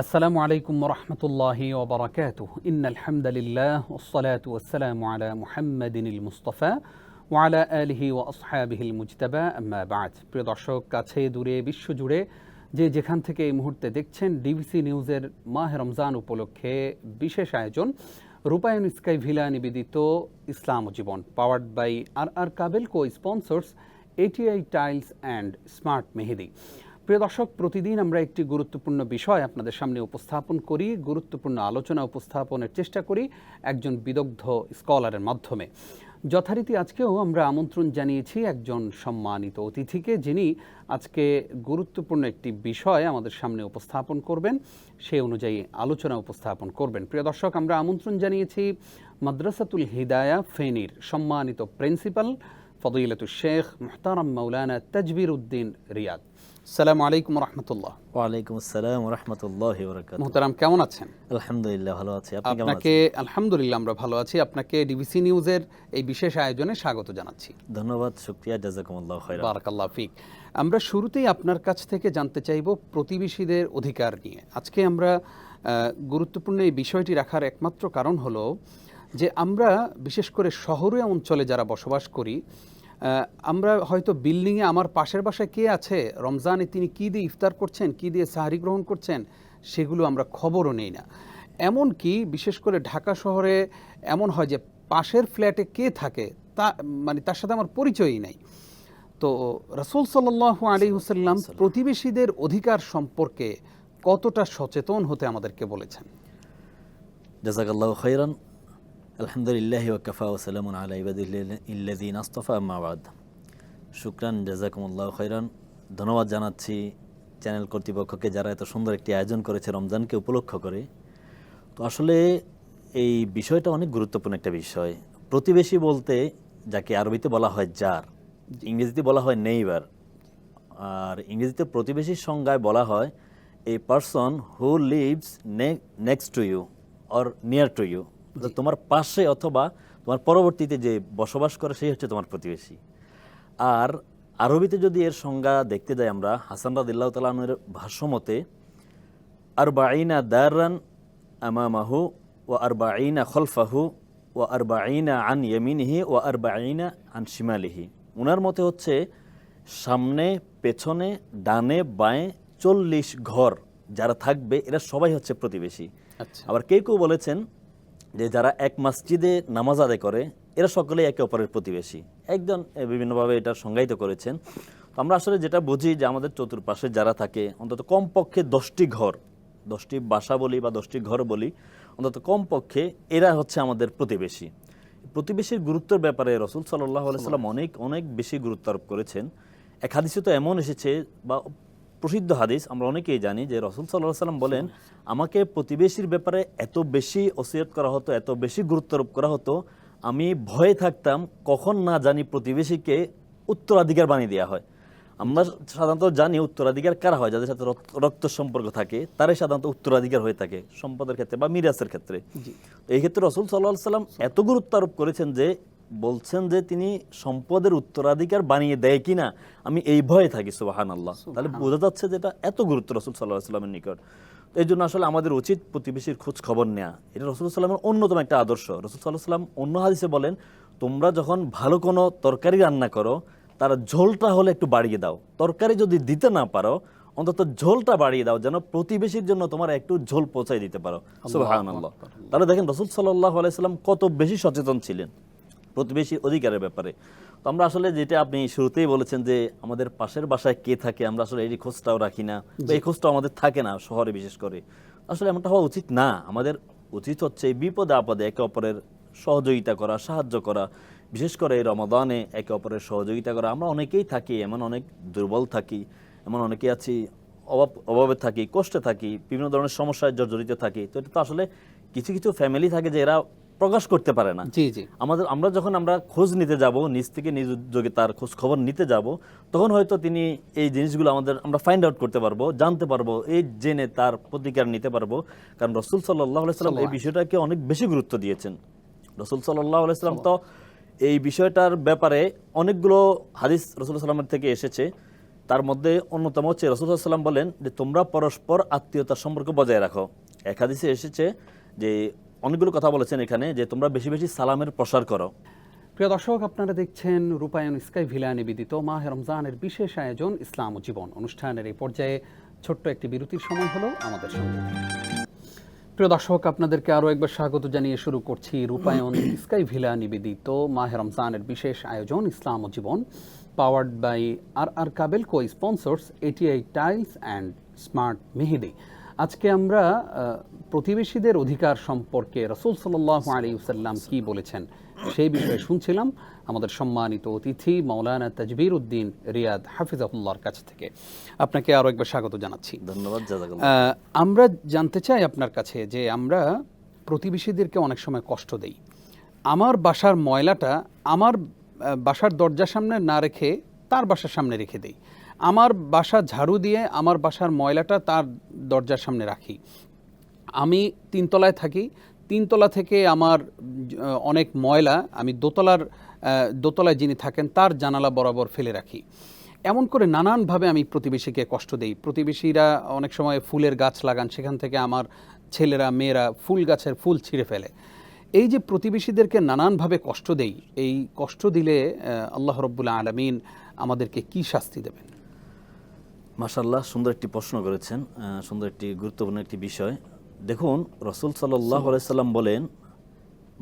আসসালামু আলাইকুম রহমতুল্লাহি ওবরাকাত ইন আলহামদুলিল্লাহ ওসলাত ওসালাম আলা মুহাম্মদিনিল মুস্তফা ওয়ালা আলহি ও আসহাবিহিল মুজতাবা। আম্মাবাজ প্রিয় দর্শক, কাছে দূরে বিশ্বজুড়ে যে যেখান থেকে এই মুহূর্তে দেখছেন ডিবিসি নিউজের মাহ রমজান উপলক্ষে বিশেষ আয়োজন, রূপায়ণ স্কাই ভিলা নিবেদিত ইসলাম জীবন, powered by R R Kabel co sponsors, ATI tiles and smart Mehedi. প্রিয় দর্শক, প্রতিদিন আমরা একটি গুরুত্বপূর্ণ বিষয় আপনাদের সামনে উপস্থাপন করি, গুরুত্বপূর্ণ আলোচনা উপস্থাপনের চেষ্টা করি একজন বিদগ্ধ স্কলারের মাধ্যমে। যথারীতি আজকেও আমরা আমন্ত্রণ জানিয়েছি একজন সম্মানিত অতিথিকে, যিনি আজকে গুরুত্বপূর্ণ একটি বিষয় আমাদের সামনে উপস্থাপন করবেন। সে অনুযায়ী আলোচনা উপস্থাপন করবেন। প্রিয় দর্শক, আমরা আমন্ত্রণ জানিয়েছি মাদ্রাসাতুল হিদায়া ফেনীর সম্মানিত প্রিন্সিপাল ফদিলতুল শেখ মুহতারাম মৌলানা তজবির উদ্দিন রিয়াদ। সালাম আলাইকুম রহমতুল্লাহ। ওয়ালাইকুম আসসালাম রহমতুল্লাহ মোহতারাম কেমন আছেন? আলহামদুলিল্লাহ ভালো আছি। আপনাকে আলহামদুলিল্লাহ আমরা ভালো আছি। আপনাকে ডিবিসি নিউজের এই বিশেষ আয়োজনে স্বাগত জানাচ্ছি। ধন্যবাদ শুক্রিয়া জাজাকুমুল্লাহ বারাকাল্লাহ ফিক। আমরা শুরুতেই আপনার কাছ থেকে জানতে চাইব প্রতিবেশীদের অধিকার নিয়ে। আজকে আমরা আহ, গুরুত্বপূর্ণ এই বিষয়টি রাখার একমাত্র কারণ হলো যে আমরা বিশেষ করে শহরে অঞ্চলে যারা বসবাস করি আমরা হয়তো বিল্ডিংয়ে আমার পাশের বাসায় কে আছে? রমজানে তিনি কী দিয়ে ইফতার করছেন? কী দিয়ে সাহারি গ্রহণ করছেন? সেগুলো আমরা খবরও নেই না। এমন কি বিশেষ করে ঢাকা শহরে এমন হয় যে পাশের ফ্ল্যাটে কে থাকে? তা মানে তার সাথে আমার পরিচয়ই নাই। তো রসুল সাল্লাহ আলী হুসাল্লাম প্রতিবেশীদের অধিকার সম্পর্কে কতটা সচেতন হতে আমাদেরকে বলেছেন? জাজাকাল্লাহ খাইরান আলহামদুলিল্লাহ ওয়াকাফা ওসালাম আলা ইবাদিল্লাদিন আস্তফা আম্মাবাদ শুক্রান, জাজাকুমুল্লাহ খাইরান ধন্যবাদ জানাচ্ছি চ্যানেল কর্তৃপক্ষকে যারা এত সুন্দর একটি আয়োজন করেছে রমজানকে উপলক্ষ করে। তো আসলে এই বিষয়টা অনেক গুরুত্বপূর্ণ একটা বিষয়। প্রতিবেশী বলতে যাকে আরবিতে বলা হয় যার, ইংরেজিতে বলা হয় নেইবার। আর ইংরেজিতে প্রতিবেশীর সংজ্ঞায় বলা হয় a person who lives next to you or near to you তোমার পাশে অথবা তোমার পরবর্তীতে যে বসবাস করে সেই হচ্ছে তোমার প্রতিবেশী। আর আরবিতে যদি এর সংজ্ঞা দেখতে যাই আমরা হাসান রাদিল্লাহ তালামের ভাষ্যমতে আর বাইনা দারান আমামাহু ও আর বাইনা খলফাহু ও আর বাইনা আন ইয়েমিনিহি ও আর বাইনা আন শিমালিহি। উনার মতে হচ্ছে সামনে পেছনে ডানে বাঁয়ে চল্লিশ ঘর যারা থাকবে এরা সবাই হচ্ছে প্রতিবেশী। আচ্ছা। আবার কেউ কেউ বলেছেন যে যারা এক মসজিদে নামাজ আদায় করে, এরা সকলেই একে অপরের প্রতিবেশী। একজন বিভিন্নভাবে এটা সংজ্ঞায়িত করেছেন। তো আমরা আসলে যেটা বুঝি যে আমাদের চতুর্পাশে যারা থাকে, অন্তত কমপক্ষে দশটি ঘর, দশটি বাসা বলি বা দশটি ঘর বলি, অন্তত কমপক্ষে এরা হচ্ছে আমাদের প্রতিবেশী। প্রতিবেশীর গুরুত্বের ব্যাপারে রসুল সাল্লাহ সাল্লাম অনেক অনেক বেশি গুরুত্ব আরোপ করেছেন। এক হাদিসে তো এমন এসেছে বা প্রসিদ্ধ হাদিস আমরা অনেকেই জানি যে রসুল সাল্লাহ সাল্লাম বলেন আমাকে প্রতিবেশীর ব্যাপারে এত বেশি ওসিয়ত করা হতো এত বেশি গুরুত্ব আরোপ করা হতো আমি ভয়ে থাকতাম কখন না জানি প্রতিবেশীকে উত্তরাধিকার বানিয়ে দেওয়া হয়। আমরা সাধারণত জানি উত্তরাধিকার কারা হয় যাদের সাথে রক্ত- সম্পর্ক থাকে তারাই সাধারণত উত্তরাধিকার হয়ে থাকে সম্পদের ক্ষেত্রে বা মিরাসের ক্ষেত্রে। তো এই ক্ষেত্রে রসুল সাল্লাহ সাল্লাম এত গুরুত্ব আরোপ করেছেন যে বলছেন যে তিনি সম্পদের উত্তরাধিকার বানিয়ে দেয় কিনা আমি এই ভয়ে থাকি সুবাহান আল্লাহ তাহলে বোঝা যাচ্ছে যে এটা এত গুরুত্ব রসুল সাল্লাহ সাল্লামের নিকট। তো এই জন্য আসলে আমাদের উচিত প্রতিবেশীর খোঁজ খবর নেওয়া এটা রসুল সাল্লামের অন্যতম একটা আদর্শ। রসুল সাল্লাহ সাল্লাম অন্য হাদিসে বলেন তোমরা যখন ভালো কোনো তরকারি রান্না করো তার ঝোলটা হলে একটু বাড়িয়ে দাও। তরকারি যদি দিতে না পারো অন্তত ঝোলটা বাড়িয়ে দাও যেন প্রতিবেশীর জন্য তোমার একটু ঝোল পৌঁছাই দিতে পারো। সুবহানাল্লাহ। তাহলে দেখেন রসুল সাল্লাহ আলাইসাল্লাম কত বেশি সচেতন ছিলেন। প্রতিবেশী অধিকারের ব্যাপারে। তো আমরা আসলে যেটা আপনি শুরুতেই বলেছেন যে আমাদের পাশের বাসায় কে থাকে আমরা আসলে এই খোঁজটাও রাখি না এই খোঁজটাও আমাদের থাকে না শহরে বিশেষ করে। আসলে এমনটা হওয়া উচিত না। আমাদের উচিত হচ্ছে বিপদে আপদে একে অপরের সহযোগিতা করা সাহায্য করা। বিশেষ করে এই রমাদানে একে অপরের সহযোগিতা করা। আমরা অনেকেই থাকি এমন অনেক দুর্বল থাকি এমন অনেকেই আছি অভাব অভাবে থাকি কষ্টে থাকি বিভিন্ন ধরনের সমস্যায় জর্জরিত থাকি। তো এটা তো আসলে কিছু কিছু ফ্যামিলি থাকে যে এরা প্রকাশ করতে পারে না। জি জি। আমাদের আমরা যখন আমরা খোঁজ নিতে যাব নিজ থেকে নিজ উদ্যোগে তার খোঁজ খবর নিতে যাব তখন হয়তো তিনি এই জিনিসগুলো আমাদের আমরা ফাইন্ড আউট করতে পারব জানতে পারব এই জেনে তার প্রতিকার নিতে পারব। কারণ রসুল সাল্লাহ সাল্লাম এই বিষয়টাকে অনেক বেশি গুরুত্ব দিয়েছেন। রসুল সাল্লাহ সাল্লাম তো এই বিষয়টার ব্যাপারে অনেকগুলো হাদিস রসুল সাল্লামের থেকে এসেছে। তার মধ্যে অন্যতম হচ্ছে রসুলাম বলেন যে তোমরা পরস্পর আত্মীয়তার সম্পর্ক বজায় রাখো। এক হাদিসে এসেছে যে অনেকগুলো কথা বলেছেন এখানে যে তোমরা বেশি বেশি সালামের প্রসার করো। প্রিয় দর্শক, আপনারা দেখছেন রূপায়ণ স্কাই ভিলা নিবেদিত মাহে রমজানের বিশেষ আয়োজন ইসলাম ও জীবন অনুষ্ঠানের এই পর্যায়ে ছোট্ট একটি বিরতির সময় হলো আমাদের সঙ্গে। প্রিয় দর্শক, আপনাদেরকে আরও একবার স্বাগত জানিয়ে শুরু করছি রূপায়ণ স্কাই ভিলা নিবেদিত মাহে রমজানের বিশেষ আয়োজন ইসলাম ও জীবন powered by R R Kabel co sponsors ATI tiles and smart Mehedi আজকে আমরা প্রতিবেশীদের অধিকার সম্পর্কে রসুল সাল্লাহ আলী সাল্লাম কি বলেছেন সেই বিষয়ে শুনছিলাম আমাদের সম্মানিত অতিথি মৌলানা তাজবির উদ্দিন রিয়াদ হাফিজাহুল্লাহর কাছ থেকে। আপনাকে আরও একবার স্বাগত জানাচ্ছি। ধন্যবাদ আমরা জানতে চাই আপনার কাছে যে আমরা প্রতিবেশীদেরকে অনেক সময় কষ্ট দেই। আমার বাসার ময়লাটা আমার বাসার দরজার সামনে না রেখে তার বাসার সামনে রেখে দেই। আমার বাসা ঝাড়ু দিয়ে আমার বাসার ময়লাটা তার দরজার সামনে রাখি। আমি তিনতলায় থাকি। তিনতলা থেকে আমার অনেক ময়লা, আমি দোতলার দোতলায় যিনি থাকেন, তার জানালা বরাবর ফেলে রাখি। এমন করে নানানভাবে আমি প্রতিবেশীকে কষ্ট দেই। প্রতিবেশীরা অনেক সময় ফুলের গাছ লাগান, সেখান থেকে আমার ছেলেরা, মেয়েরা ফুল গাছের ফুল ছিঁড়ে ফেলে। এই যে প্রতিবেশীদেরকে নানানভাবে কষ্ট দেই, এই কষ্ট দিলে আল্লাহ রব্বুল্লা আলমিন আমাদেরকে কি শাস্তি দেবেন? মাশাল্লাহ সুন্দর একটি প্রশ্ন করেছেন সুন্দর একটি গুরুত্বপূর্ণ একটি বিষয়। দেখুন রসুল সাল্লাহ সাল্লাম বলেন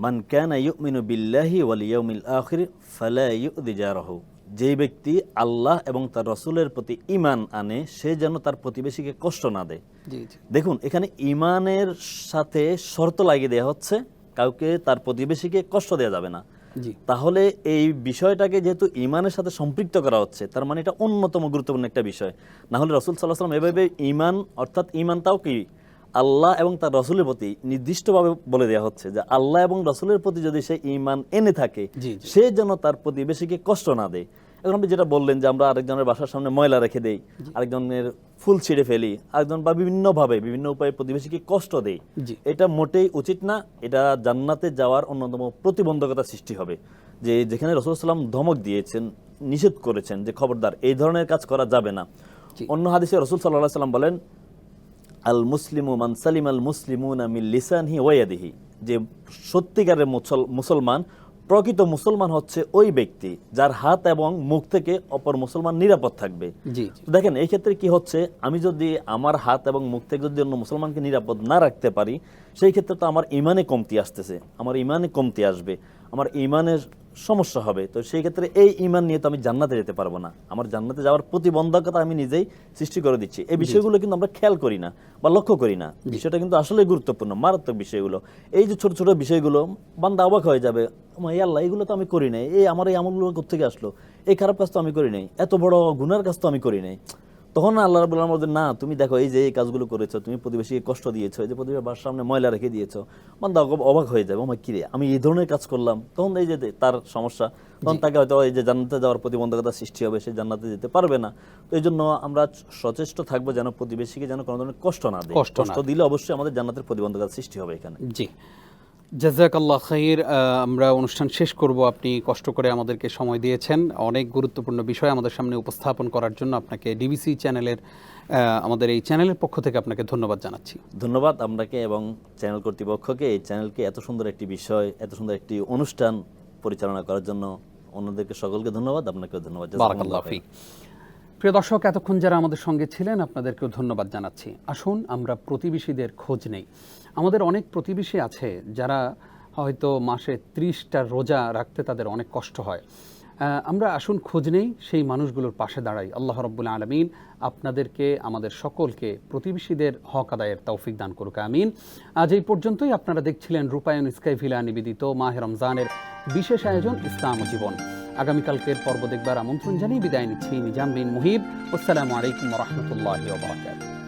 মান ক্যান ইউমিনু বিল্লাহি ওয়াল ইয়াউমিল আখির ফালা ইউদি জারাহু। যেই ব্যক্তি আল্লাহ এবং তার রসুলের প্রতি ঈমান আনে সে যেন তার প্রতিবেশীকে কষ্ট না দেয়। দেখুন এখানে ইমানের সাথে শর্ত লাগিয়ে দেওয়া হচ্ছে কাউকে তার প্রতিবেশীকে কষ্ট দেওয়া যাবে না। তাহলে এই বিষয়টাকে যেহেতু ইমানের সাথে সম্পৃক্ত করা হচ্ছে তার মানে এটা অন্যতম গুরুত্বপূর্ণ একটা বিষয়। না হলে রসুল সাল্লাহ সাল্লাম এভাবে ইমান অর্থাৎ ইমানটাও কি আল্লাহ এবং তার রসুলের প্রতি নির্দিষ্টভাবে বলে দেওয়া হচ্ছে যে আল্লাহ এবং রসুলের প্রতি যদি সে ইমান এনে থাকে। সে যেন তার প্রতিবেশীকে কষ্ট না দেয়। এখন আপনি যেটা বললেন যে আমরা আরেকজনের বাসার সামনে ময়লা রেখে দেই আরেকজনের ফুল ছিঁড়ে ফেলি আরেকজন বা বিভিন্নভাবে বিভিন্ন উপায়ে প্রতিবেশীকে কষ্ট দেই এটা মোটেই উচিত না এটা জান্নাতে যাওয়ার অন্যতম প্রতিবন্ধকতা সৃষ্টি হবে। যে যেখানে রসুলাম ধমক দিয়েছেন নিষেধ করেছেন যে খবরদার এই ধরনের কাজ করা যাবে না। অন্য হাদিসে রসুল সাল্লাহ সাল্লাম বলেন আল মুসলিমু মান সালিম আল মুসলিমুন মিন লিসানহি ওয়াদিহি যে সত্যিকারের মুসল- মুসলমান প্রকৃত মুসলমান হচ্ছে ওই ব্যক্তি যার হাত এবং মুখ থেকে অপর মুসলমান নিরাপদ থাকবে। দেখেন এই ক্ষেত্রে কি হচ্ছে আমি যদি আমার হাত এবং মুখ থেকে যদি অন্য মুসলমানকে নিরাপদ না রাখতে পারি সেই ক্ষেত্রে তো আমার ইমানে কমতি আসতেছে আমার ইমানে কমতি আসবে। আমার ইমানের সমস্যা হবে। তো সেই ক্ষেত্রে এই ইমান নিয়ে তো আমি জান্নাতে যেতে পারব না। আমার জান্নাতে যাওয়ার প্রতিবন্ধকতা আমি নিজেই সৃষ্টি করে দিচ্ছি। এই বিষয়গুলো কিন্তু আমরা খেয়াল করি না বা লক্ষ্য করি না। বিষয়টা কিন্তু আসলে গুরুত্বপূর্ণ মারাত্মক বিষয়গুলো। এই যে ছোট ছোট বিষয়গুলো বান্দা অবাক হয়ে যাবে "ওমা, এই আল্লাহ এগুলো তো আমি করি নাই। এই আমার এই আমলগুলো কোথেকে আসলো? এই খারাপ কাজ তো আমি করি নাই। এত বড় গুনার কাজ তো আমি করি নাই। তখন আল্লাহ রাবুল আলম বলতেন, না তুমি দেখো এই যে এই কাজগুলো করেছ তুমি প্রতিবেশীকে কষ্ট দিয়েছ এই যে প্রতিবেশী বাসার সামনে ময়লা রেখে দিয়েছ অব- অবাক হয়ে যাবে আমার কিরে আমি এই ধরনের কাজ করলাম। তখন এই যে তার সমস্যা তখন তাকে হয়তো এই যে জান্নাতে যাওয়ার প্রতিবন্ধকতা সৃষ্টি হবে সে জান্নাতে যেতে পারবে না। তো এই জন্য আমরা সচেষ্ট থাকব যেন প্রতিবেশীকে যেন কোনো ধরনের কষ্ট না দেয়। কষ্ট দিলে অবশ্যই আমাদের জান্নাতের প্রতিবন্ধকতা সৃষ্টি হবে এখানে। জি। জাজাক আল্লাহ খাইর আমরা অনুষ্ঠান শেষ করব। আপনি কষ্ট করে আমাদেরকে সময় দিয়েছেন। অনেক গুরুত্বপূর্ণ বিষয় আমাদের সামনে উপস্থাপন করার জন্য আপনাকে ডিবিসি চ্যানেলের আমাদের এই চ্যানেলের পক্ষ থেকে আপনাকে ধন্যবাদ জানাচ্ছি। ধন্যবাদ আপনাকে এবং চ্যানেল কর্তৃপক্ষকে এই চ্যানেলকে এত সুন্দর একটি বিষয় এত সুন্দর একটি অনুষ্ঠান পরিচালনা করার জন্য অন্যদেরকে সকলকে ধন্যবাদ। আপনাকে ধন্যবাদ। বারাকাল্লাহ প্রিয় দর্শক, এতক্ষণ যারা আমাদের সঙ্গে ছিলেন, আপনাদেরকেও ধন্যবাদ জানাচ্ছি। আসুন, আমরা প্রতিবেশীদের খোঁজ নেই। আমাদের অনেক প্রতিবেশী আছে যারা হয়তো মাসে ত্রিশটা রোজা রাখতে তাদের অনেক কষ্ট হয়। আমরা আসুন খোঁজ নেই, সেই মানুষগুলোর পাশে দাঁড়াই। আল্লাহ রব্বুল আলমিন আপনাদেরকে, আমাদের সকলকে প্রতিবেশীদের হক আদায়ের তৌফিক দান করুক, আমিন। আজ এই পর্যন্তই, আপনারা দেখছিলেন রূপায়ণ স্কাই ভিলা নিবেদিত মাহে রমজানের বিশেষ আয়োজন, ইসলাম জীবন। আগামীকালকের পর্ব দেখবার আমন্ত্রণ জানিয়ে বিদায় নিচ্ছি নিজাম বিন মুহিব। আসসালামু আলাইকুম রহমতুল্লাহ